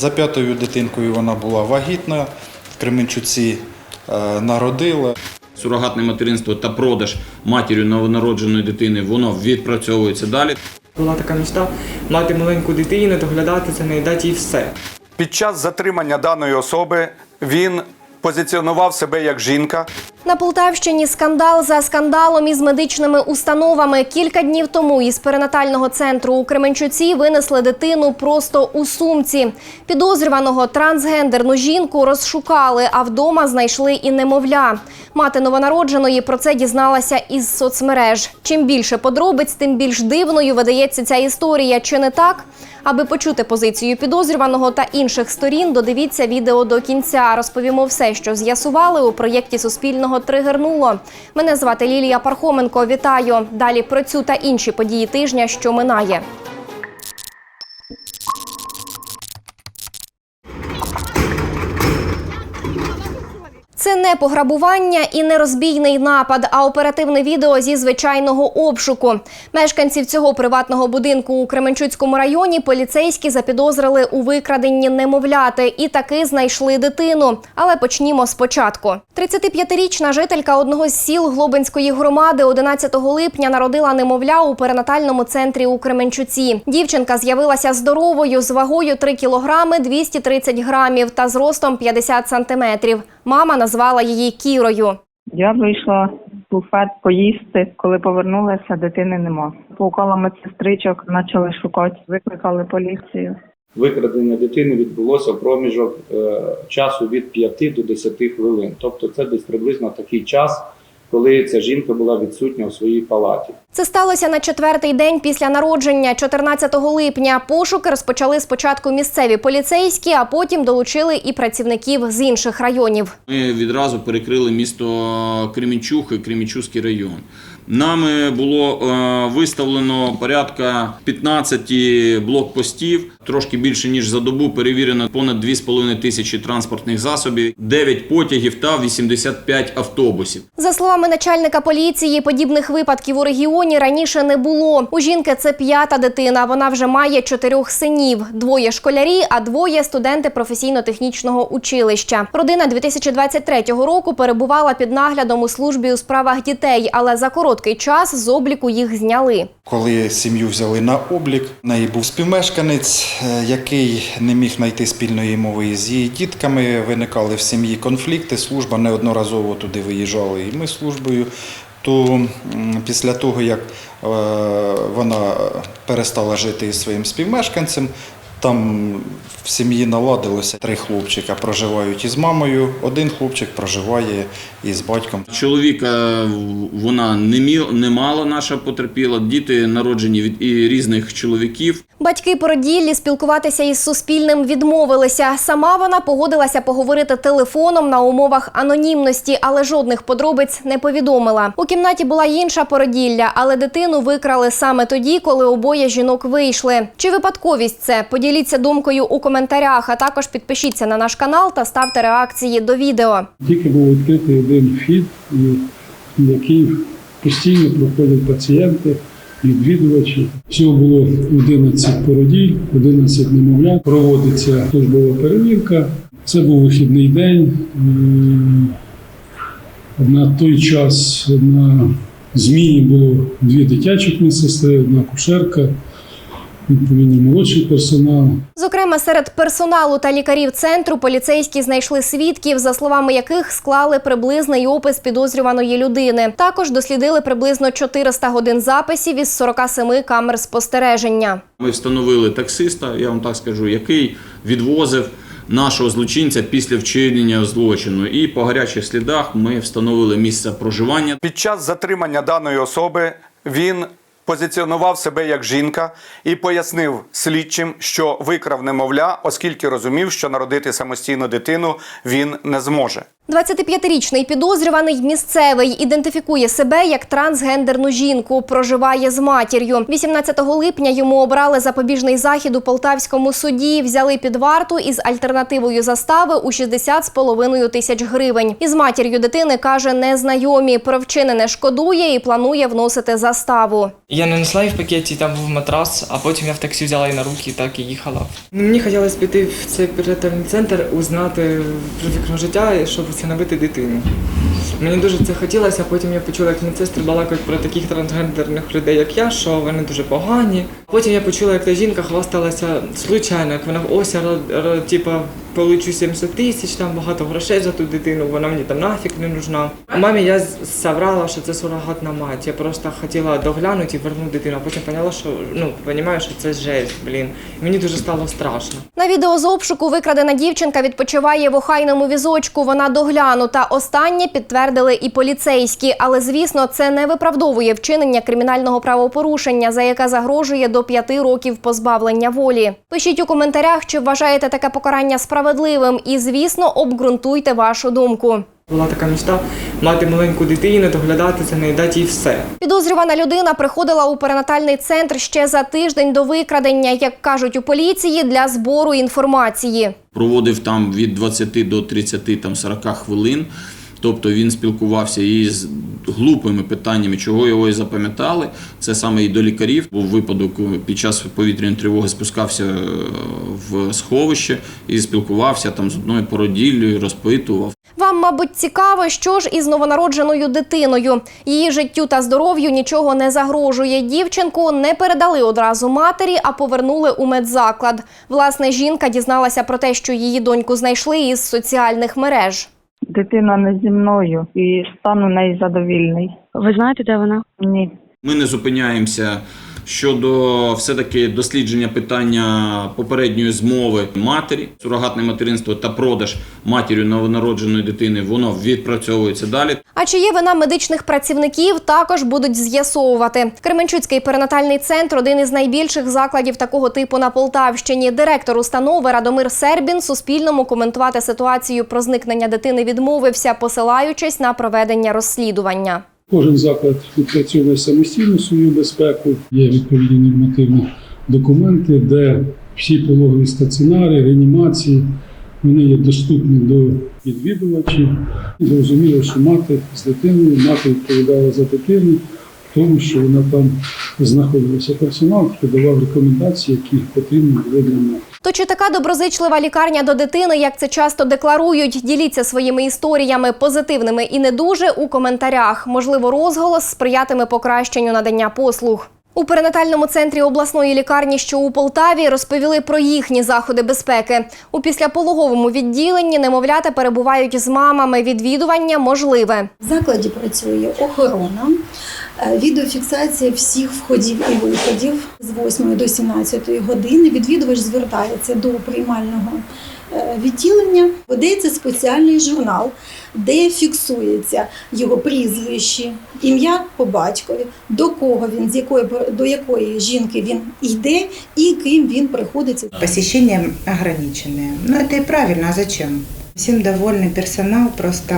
За п'ятою дитинкою вона була вагітна, в Кременчуці е, народила. Сурогатне материнство та продаж матір'ю новонародженої дитини воно відпрацьовується далі. Була така мечта мати маленьку дитину, доглядати за нею, дати їй все. Під час затримання даної особи він позиціонував себе як жінка, На Полтавщині скандал за скандалом із медичними установами. Кілька днів тому із перинатального центру у Кременчуці винесли дитину просто у сумці. Підозрюваного трансгендерну жінку розшукали, а вдома знайшли і немовля. Мати новонародженої про це дізналася із соцмереж. Чим більше подробиць, тим більш дивною видається ця історія. Чи не так? Аби почути позицію підозрюваного та інших сторін, додивіться відео до кінця. Розповімо все, що з'ясували у проєкті Суспільного тригернуло. Мене звати Лілія Пархоменко. Вітаю. Далі про цю та інші події тижня, що минає. Не пограбування і не розбійний напад, а оперативне відео зі звичайного обшуку. Мешканців цього приватного будинку у Кременчуцькому районі поліцейські запідозрили у викраденні немовляти і таки знайшли дитину. Але почнімо спочатку. 35-річна жителька одного з сіл Глобинської громади 11 липня народила немовля у перинатальному центрі у Кременчуці. Дівчинка з'явилася здоровою з вагою 3 кілограми 230 грамів та зростом 50 сантиметрів. Мама назвала її Кірою. Я вийшла в буфет поїсти. Коли повернулася, дитини нема. Поукала медсестричок, почали шукати, викликали поліцію. Викрадення дитини відбулося в проміжок е, часу від 5 до 10 хвилин. Тобто це десь приблизно такий час, коли ця жінка була відсутня у своїй палаті. Це сталося на четвертий день після народження, 14 липня. Пошуки розпочали спочатку місцеві поліцейські, а потім долучили і працівників з інших районів. Ми відразу перекрили місто Кремінчух і Кремінчуцький район. Нами було е, виставлено порядка 15 блокпостів, трошки більше ніж за добу перевірено понад 2,5 тисячі транспортних засобів, 9 потягів та 85 автобусів. За словами начальника поліції, подібних випадків у регіоні раніше не було. У жінки це п'ята дитина. Вона вже має чотирьох синів: двоє школярі, а двоє студенти професійно-технічного училища. Родина 2023 року перебувала під наглядом у службі у справах дітей, але за короткий час з обліку їх зняли. Коли сім'ю взяли на облік, в неї був співмешканець, е, який не міг знайти спільної мови з її дітками. Виникали в сім'ї конфлікти. Служба неодноразово туди виїжджала, і ми службою. То після того, як е, вона перестала жити із своїм співмешканцем, там в сім'ї наладилося три хлопчика проживають із мамою, один хлопчик проживає із батьком. Чоловіка вона не, мі- не мала наша потерпіла, діти народжені від і різних чоловіків. Батьки породіллі спілкуватися із Суспільним відмовилися. Сама вона погодилася поговорити телефоном на умовах анонімності, але жодних подробиць не повідомила. У кімнаті була інша породілля, але дитину викрали саме тоді, коли обоє жінок вийшли. Чи випадковість це? Поділіться думкою у коментарях, а також підпишіться на наш канал та ставте реакції до відео. Тільки був відкритий один в який постійно проходять пацієнти, відвідувачі. Всього було 11 породіль, 11 немовлят. Проводиться службова перевірка. Це був вихідний день. На той час на зміні було дві дитячих медсестри, одна кушерка, відповідно молодший персонал. Зокрема, серед персоналу та лікарів центру поліцейські знайшли свідків, за словами яких склали приблизний опис підозрюваної людини. Також дослідили приблизно 400 годин записів із 47 камер спостереження. Ми встановили таксиста, я вам так скажу, який відвозив нашого злочинця після вчинення злочину. І по гарячих слідах ми встановили місце проживання. Під час затримання даної особи він позиціонував себе як жінка і пояснив слідчим, що викрав немовля, оскільки розумів, що народити самостійно дитину він не зможе. 25-річний підозрюваний місцевий ідентифікує себе як трансгендерну жінку. Проживає з матір'ю. 18 липня йому обрали запобіжний захід у Полтавському суді. Взяли під варту із альтернативою застави у 60,5 тисяч гривень. Із матір'ю дитини каже, незнайомі. Про вчинене шкодує і планує вносити заставу. Я не несла її в пакеті, там був матрас, а потім я в таксі взяла її на руки так і їхала. Мені хотілося піти в цей перинатальний центр, узнати про вікно життя, щоб усиновити дитину. Мені дуже це хотілося, а потім я почула, як медсестри балакають про таких трансгендерних людей, як я, що вони дуже погані. Потім я почула, як та жінка хвасталася случайно, як вона ось типа получу 70 тисяч, там багато грошей за ту дитину, вона мені там нафіг не нужна. Мамі я соврала, що це сурогатна мать. Я просто хотіла доглянути і вернути дитину, а потім поняла, що ну розумію, що це жесть, блін. Мені дуже стало страшно. На відео з обшуку викрадена дівчинка відпочиває в охайному візочку. Вона доглянута. Останнє підтвердили і поліцейські. Але звісно, це не виправдовує вчинення кримінального правопорушення, за яке загрожує до п'яти років позбавлення волі. Пишіть у коментарях, чи вважаєте таке покарання справедливим, і звісно, обґрунтуйте вашу думку. Була така мечта мати маленьку дитину, доглядати за нею, дати їй все. Підозрювана людина приходила у перинатальний центр ще за тиждень до викрадення, як кажуть у поліції, для збору інформації. проводив там від 20 до 30 там 40 хвилин. Тобто він спілкувався із глупими питаннями, чого його і запам'ятали. Це саме і до лікарів. Був випадок е, під час повітряної тривоги спускався е, в сховище і спілкувався там з одною породіллю, розпитував. Вам, мабуть, цікаво, що ж із новонародженою дитиною. Її життю та здоров'ю нічого не загрожує. Дівчинку не передали одразу матері, а повернули у медзаклад. Власне, жінка дізналася про те, що її доньку знайшли із соціальних мереж. Дитина не зі мною і стан у неї задовільний. Ви знаєте, де вона? Ні. Ми не зупиняємося щодо все-таки дослідження питання попередньої змови матері, сурогатне материнство та продаж матір'ю новонародженої дитини, воно відпрацьовується далі. А чи є вина медичних працівників, також будуть з'ясовувати. Кременчуцький перинатальний центр один із найбільших закладів такого типу на Полтавщині. Директор установи Радомир Сербін Суспільному коментувати ситуацію про зникнення дитини відмовився, посилаючись на проведення розслідування. Кожен заклад відпрацьовує самостійно свою безпеку. Є відповідні нормативні документи, де всі пологові стаціонари, реанімації вони є доступні до відвідувачів. Зрозуміло, що мати з дитиною, мати відповідала за дитину, в тому, що вона там знаходилася персонал, давав рекомендації, які потрібні були для мати. То чи така доброзичлива лікарня до дитини, як це часто декларують? Діліться своїми історіями, позитивними і не дуже у коментарях. Можливо, розголос сприятиме покращенню надання послуг. У перинатальному центрі обласної лікарні, що у Полтаві, розповіли про їхні заходи безпеки. У післяпологовому відділенні немовлята перебувають з мамами. Відвідування можливе. В закладі працює охорона, відеофіксація всіх входів і виходів з 8 до 17 години. Відвідувач звертається до приймального е, відділення. Подається спеціальний журнал, де фіксується його прізвище, ім'я по батькові, до кого він, з якої до якої жінки він йде і ким він приходиться. Посещения ограниченные. Но это и правильно, а зачем? Всем довольный персонал, просто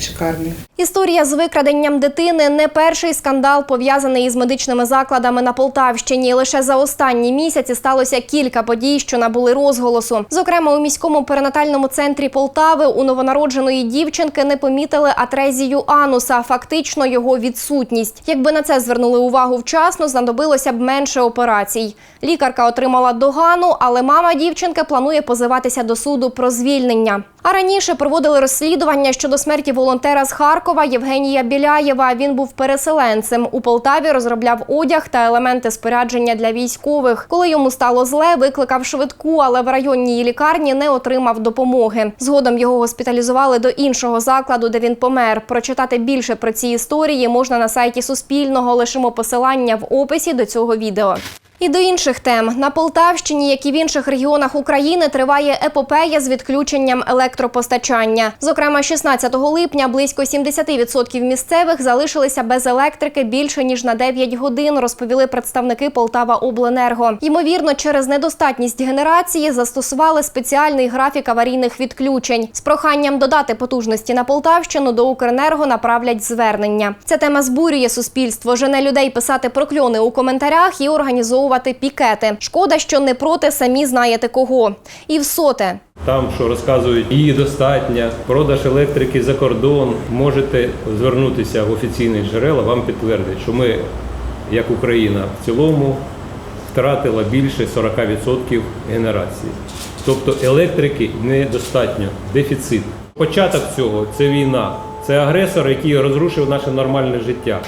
шикарный. Історія з викраденням дитини не перший скандал пов'язаний із медичними закладами на Полтавщині. Лише за останні місяці сталося кілька подій, що набули розголосу. Зокрема, у міському перинатальному центрі Полтави у новонародженої дівчинки не помітили атрезію ануса, фактично його відсутність. Якби на це звернули увагу вчасно, знадобилося б менше операцій. Лікарка отримала догану, але мама дівчинки планує позиватися до суду про звільнення. А раніше проводили розслідування щодо смерті волонтера з Харкова Євгенія Біляєва. Він був переселенцем. У Полтаві розробляв одяг та елементи спорядження для військових. Коли йому стало зле, викликав швидку, але в районній лікарні не отримав допомоги. Згодом його госпіталізували до іншого закладу, де він помер. Прочитати більше про ці історії можна на сайті Суспільного. Лишимо посилання в описі до цього відео. І до інших тем на Полтавщині, як і в інших регіонах України, триває епопея з відключенням електропостачання. Зокрема, 16 липня близько 70% місцевих залишилися без електрики більше ніж на 9 годин. Розповіли представники Полтава Обленерго. Ймовірно, через недостатність генерації застосували спеціальний графік аварійних відключень. З проханням додати потужності на Полтавщину до Укренерго направлять звернення. Ця тема збурює суспільство, жене людей писати прокльони у коментарях і організовувати пікети. Шкода, що не проти самі знаєте кого. І в соте. Там, що розказують, її достатньо, продаж електрики за кордон. Можете звернутися в офіційні джерела, вам підтвердять, що ми, як Україна, в цілому втратила більше 40% генерації. Тобто електрики недостатньо, дефіцит. Початок цього це війна, це агресор, який розрушив наше нормальне життя.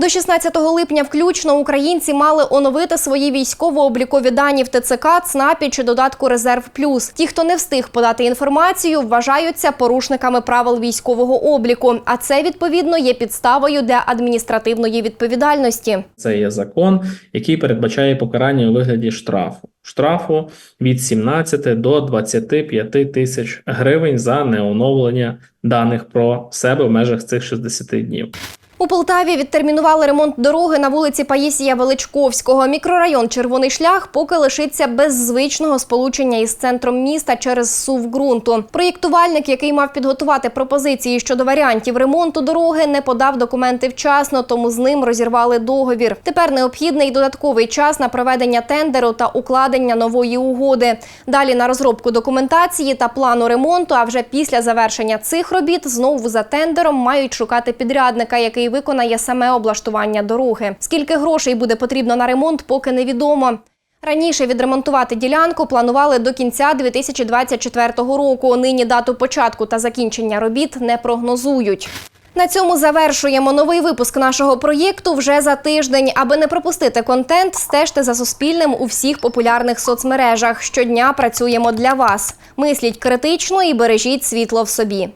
До 16 липня включно українці мали оновити свої військово-облікові дані в ТЦК, ЦНАПі чи додатку Резерв Плюс. Ті, хто не встиг подати інформацію, вважаються порушниками правил військового обліку. А це відповідно є підставою для адміністративної відповідальності. Це є закон, який передбачає покарання у вигляді штрафу. Штрафу від 17 до 25 тисяч гривень за неоновлення даних про себе в межах цих 60 днів. У Полтаві відтермінували ремонт дороги на вулиці Паїсія Величковського. Мікрорайон Червоний шлях поки лишиться без звичного сполучення із центром міста через сув ґрунту. Проєктувальник, який мав підготувати пропозиції щодо варіантів ремонту дороги, не подав документи вчасно, тому з ним розірвали договір. Тепер необхідний додатковий час на проведення тендеру та укладення нової угоди. Далі на розробку документації та плану ремонту. А вже після завершення цих робіт знову за тендером мають шукати підрядника, виконає саме облаштування дороги. Скільки грошей буде потрібно на ремонт, поки невідомо. Раніше відремонтувати ділянку планували до кінця 2024 року. Нині дату початку та закінчення робіт не прогнозують. На цьому завершуємо новий випуск нашого проєкту вже за тиждень. Аби не пропустити контент, стежте за Суспільним у всіх популярних соцмережах. Щодня працюємо для вас. Мисліть критично і бережіть світло в собі.